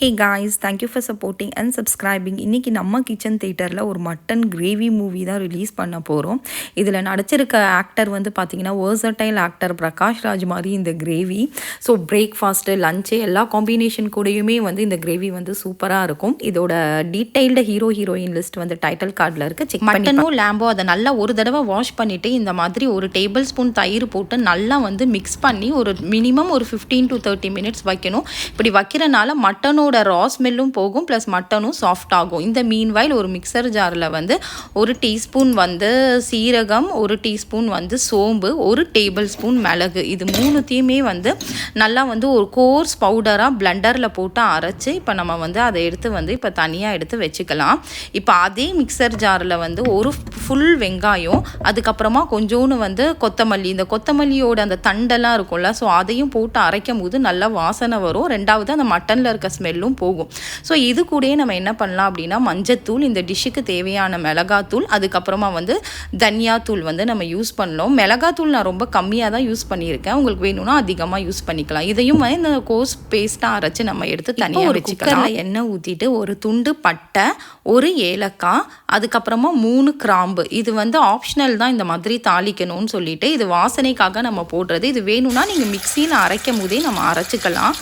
Hey guys thank you for supporting and subscribing இன்றைக்கி நம்ம kitchen தேட்டரில் ஒரு மட்டன் கிரேவி மூவி தான் ரிலீஸ் பண்ண போகிறோம் இதில் நடிச்சிருக்க ஆக்டர் வந்து பார்த்திங்கன்னா வேர்சட்டைல் ஆக்டர் பிரகாஷ் ராஜ் மாதிரி இந்த கிரேவி ஸோ பிரேக்ஃபாஸ்ட்டு லஞ்சு எல்லா காம்பினேஷன் கூடயுமே வந்து இந்த கிரேவி வந்து சூப்பராக இருக்கும். இதோட டீட்டெயில்டு ஹீரோ ஹீரோயின் லிஸ்ட் வந்து டைட்டில் கார்டில் இருக்குது செக் மட்டனோ லேம்போ அதை நல்லா ஒரு தடவை வாஷ் பண்ணிவிட்டு இந்த மாதிரி ஒரு டேபிள் ஸ்பூன் தயிர் போட்டு நல்லா வந்து மிக்ஸ் பண்ணி ஒரு மினிமம் ஒரு ஃபிஃப்டீன் டு தேர்ட்டி மினிட்ஸ் வைக்கணும். இப்படி வைக்கிறனால மீனோட ரா ஸ்மெல்லும் போகும் ப்ளஸ் மட்டனும் சாஃப்ட் ஆகும். இந்த மீன் வாயில் ஒரு மிக்சர் ஜாரில் வந்து ஒரு டீஸ்பூன் வந்து சீரகம் ஒரு டீஸ்பூன் வந்து சோம்பு ஒரு டேபிள் ஸ்பூன் மிளகு. இது மூணுத்தையுமே வந்து நல்லா வந்து ஒரு கோர்ஸ் பவுடராக பிளண்டரில் போட்டு அரைச்சி இப்போ நம்ம வந்து அதை எடுத்து வந்து இப்போ தனியாக எடுத்து வச்சுக்கலாம். இப்போ அதே மிக்சர் ஜாரில் வந்து ஒரு ஃபுல் வெங்காயம் அதுக்கப்புறமா கொஞ்சோன்னு வந்து கொத்தமல்லி. இந்த கொத்தமல்லியோட அந்த தண்டெல்லாம் இருக்கும்ல ஸோ அதையும் போட்டு அரைக்கும் போது நல்லா வாசனை வரும். ரெண்டாவது அந்த மட்டனில் இருக்க ஸ்மெல்லும் போகும். ஸோ இது கூடயே நம்ம என்ன பண்ணலாம் அப்படின்னா மஞ்சத்தூள் இந்த டிஷ்ஷுக்கு தேவையான மிளகாத்தூள் அதுக்கப்புறமா வந்து தனியாத்தூள் வந்து நம்ம யூஸ் பண்ணலாம் மிளகாத்தூள் நான் ரொம்ப கம்மியாக தான் யூஸ் பண்ணியிருக்கேன். உங்களுக்கு வேணும்னா அதிகமாக யூஸ் பண்ணிக்கலாம். இதையும் இந்த கோஸ் பேஸ்ட்டாக அரைச்சி நம்ம எடுத்து தனியாக வச்சுக்கலாம். எண்ணெய் ஊற்றிட்டு ஒரு துண்டு பட்டை ஒரு ஏலக்காய் அதுக்கப்புறமா மூணு கிராம்பு. இது வந்து ஆப்ஷனல் தான் இந்த மாதிரி தாளிக்கணும்னு சொல்லிட்டு இது வாசனைக்காக நம்ம போடுறது. இது வேணும்னா நீங்கள் மிக்சியில் அரைக்கும் போதே நம்ம அரைச்சிக்கலாம்.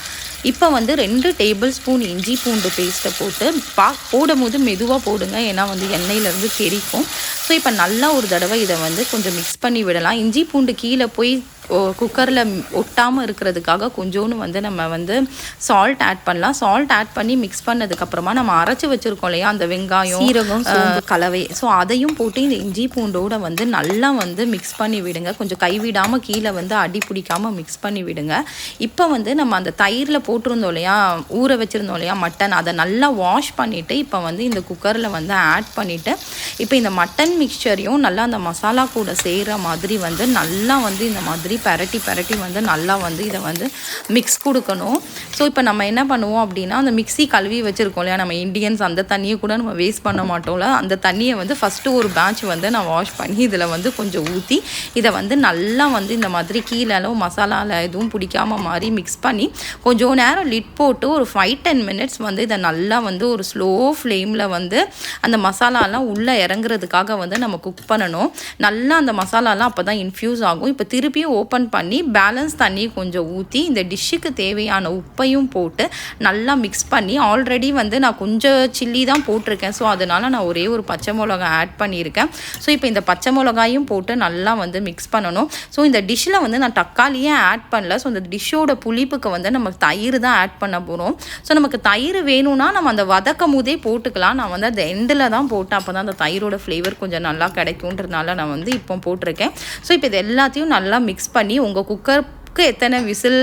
இப்போ வந்து ரெண்டு டேபிள் ஸ்பூன் இஞ்சி பூண்டு பேஸ்ட்டை போட்டு பா போடும் போது மெதுவாக போடுங்க. ஏன்னா வந்து எண்ணெயிலேருந்து தெரிக்கும் ஸோ இப்போ நல்லா ஒரு தடவை இதை வந்து கொஞ்சம் மிக்ஸ் பண்ணி விடலாம். இஞ்சி பூண்டு கீழே போய் குக்கரில் ஒட்டாமல் இருக்கிறதுக்காக கொஞ்சோன்னு வந்து நம்ம வந்து சால்ட் ஆட் பண்ணலாம். சால்ட் ஆட் பண்ணி மிக்ஸ் பண்ணதுக்கப்புறமா நம்ம அரைச்சி வச்சுருக்கோம் இல்லையா? அந்த வெங்காயம் சீரகம் கலவை. ஸோ அதையும் போட்டு இந்த இஞ்சி பூண்டோட வந்து நல்லா வந்து மிக்ஸ் பண்ணி விடுங்க. கொஞ்சம் கைவிடாமல் கீழே வந்து அடி பிடிக்காமல் மிக்ஸ் பண்ணி விடுங்க. இப்போ வந்து நம்ம அந்த தயிரில் போட்டிருந்தோம் இல்லையா? ஊற வச்சுருந்தோம் இல்லையா? மட்டன் அதை நல்லா வாஷ் பண்ணிவிட்டு இப்போ வந்து இந்த குக்கரில் வந்து ஆட் பண்ணிவிட்டு இப்போ இந்த மட்டன் மிக்சரையும் நல்லா அந்த மசாலா கூட செய்கிற மாதிரி வந்து நல்லா வந்து இந்த மாதிரி பரட்டி பரட்டி வந்து நல்லா வந்து இதை வந்து மிக்ஸ் கொடுக்கணும். ஸோ இப்போ நம்ம என்ன பண்ணுவோம் அப்படின்னா அந்த மிக்ஸி கழுவி வச்சுருக்கோம் இல்லையா? நம்ம இண்டியன்ஸ் அந்த தண்ணியை கூட நம்ம வேஸ்ட் பண்ண மாட்டோம்ல. அந்த தண்ணியை வந்து ஃபஸ்ட்டு ஒரு பேட்ச் வந்து நான் வாஷ் பண்ணி இதில் வந்து கொஞ்சம் ஊற்றி இதை வந்து நல்லா வந்து இந்த மாதிரி கீழே மசாலாவில் எதுவும் பிடிக்காம மாதிரி மிக்ஸ் பண்ணி கொஞ்சம் நேரம் லிட் போட்டு ஒரு ஃபைவ் டென் மினிட்ஸ் வந்து இதை நல்லா வந்து ஒரு ஸ்லோ ஃப்ளேமில் வந்து அந்த மசாலாலாம் உள்ளே இறங்குறதுக்காக வந்து நம்ம குக் பண்ணணும். நல்லா அந்த மசாலாலாம் அப்போ தான் இன்ஃப்யூஸ் ஆகும். இப்போ திருப்பியும் ஓப்பன் ஓப்பன் பண்ணி பேலன்ஸ் தண்ணி கொஞ்சம் ஊற்றி இந்த டிஷ்ஷுக்கு தேவையான உப்பையும் போட்டு நல்லா மிக்ஸ் பண்ணி ஆல்ரெடி வந்து நான் கொஞ்சம் சில்லி தான் போட்டிருக்கேன். ஸோ அதனால் நான் ஒரே ஒரு பச்சை மிளகாய் ஆட் பண்ணியிருக்கேன். ஸோ இப்போ இந்த பச்சை மிளகாயும் போட்டு நல்லா வந்து மிக்ஸ் பண்ணணும். ஸோ இந்த டிஷ்ஷில் வந்து நான் தக்காளியே ஆட் பண்ணல. ஸோ இந்த டிஷ்ஷோட புளிப்புக்கு வந்து நம்ம தயிர் தான் ஆட் பண்ண போகிறோம் ஸோ நமக்கு தயிர் வேணும்னா நம்ம அந்த வதக்கும் போதே போட்டுக்கலாம். நான் வந்து அந்த எண்டில் தான் போட்டேன். அப்போ தான் அந்த தயிரோட ஃப்ளேவர் கொஞ்சம் நல்லா கிடைக்குன்றதுனால நான் வந்து இப்போ போட்டிருக்கேன். ஸோ இப்போ இது எல்லாத்தையும் நல்லா மிக்ஸ் பண்ணி உங்கள் குக்கர் குக்கு எத்தனை விசில்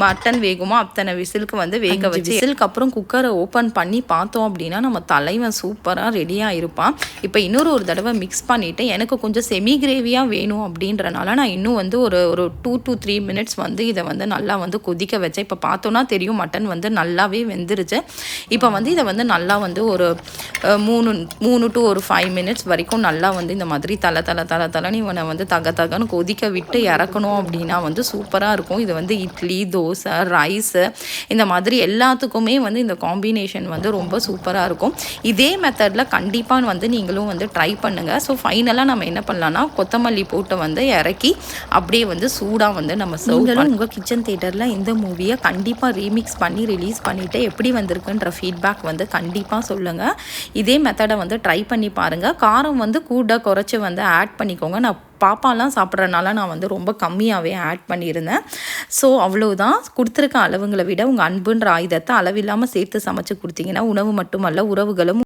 மட்டன் வேகுமோ அத்தனை விசிலுக்கு வந்து வேக வச்சு விசிலுக்கு அப்புறம் குக்கரை ஓப்பன் பண்ணி பார்த்தோம் அப்படின்னா நம்ம தலைவன் சூப்பராக ரெடியாக இருப்பான். இப்போ இன்னொரு ஒரு தடவை மிக்ஸ் பண்ணிவிட்டு எனக்கு கொஞ்சம் செமி கிரேவியாக வேணும் அப்படின்றனால நான் இன்னும் வந்து ஒரு ஒரு டூ டு த்ரீ மினிட்ஸ் வந்து இதை வந்து நல்லா வந்து கொதிக்க வச்சேன். இப்போ பார்த்தோன்னா தெரியும் மட்டன் வந்து நல்லாவே வெந்துருச்சு. இப்போ வந்து இதை வந்து நல்லா வந்து ஒரு மூணு மூணு டு ஒரு ஃபைவ் மினிட்ஸ் வரைக்கும் நல்லா வந்து இந்த மாதிரி தலை தலை தலை தலைன்னு இவனை வந்து தக தகன்னு கொதிக்க விட்டு இறக்கணும் அப்படின்னா வந்து சூப்பராக இருக்கும். இது வந்து இட்லி தோசை ரைஸு இந்த மாதிரி எல்லாத்துக்குமே வந்து இந்த காம்பினேஷன் வந்து ரொம்ப சூப்பராக இருக்கும். இதே மெத்தடில் கண்டிப்பாக வந்து நீங்களும் வந்து ட்ரை பண்ணுங்கள் ஸோ ஃபைனலாக நம்ம என்ன பண்ணலாம்னா கொத்தமல்லி போட்டு வந்து இறக்கி அப்படியே வந்து சூடாக வந்து நம்ம நீங்களும் உங்கள் கிச்சன் தேட்டரில் இந்த மூவியை கண்டிப்பாக ரீமிக்ஸ் பண்ணி ரிலீஸ் பண்ணிவிட்டு எப்படி வந்திருக்குன்ற ஃபீட்பேக் வந்து கண்டிப்பாக சொல்லுங்கள் இதே மெத்தடை வந்து ட்ரை பண்ணி பாருங்கள் காரம் வந்து கூட குறைச்சி வந்து ஆட் பண்ணிக்கோங்க. நான் பாப்பாலாம் சாப்பிட்றதுனால நான் வந்து ரொம்ப கம்மியாகவே ஆட் பண்ணியிருந்தேன். ஸோ அவ்வளோதான் கொடுத்துருக்க அளவுங்களை விட உங்கள் அன்புன்ற ஆயுதத்தை அளவில்லாமல் சேர்த்து சமைச்சு கொடுத்தீங்கன்னா உணவு மட்டுமல்ல உறவுகளும்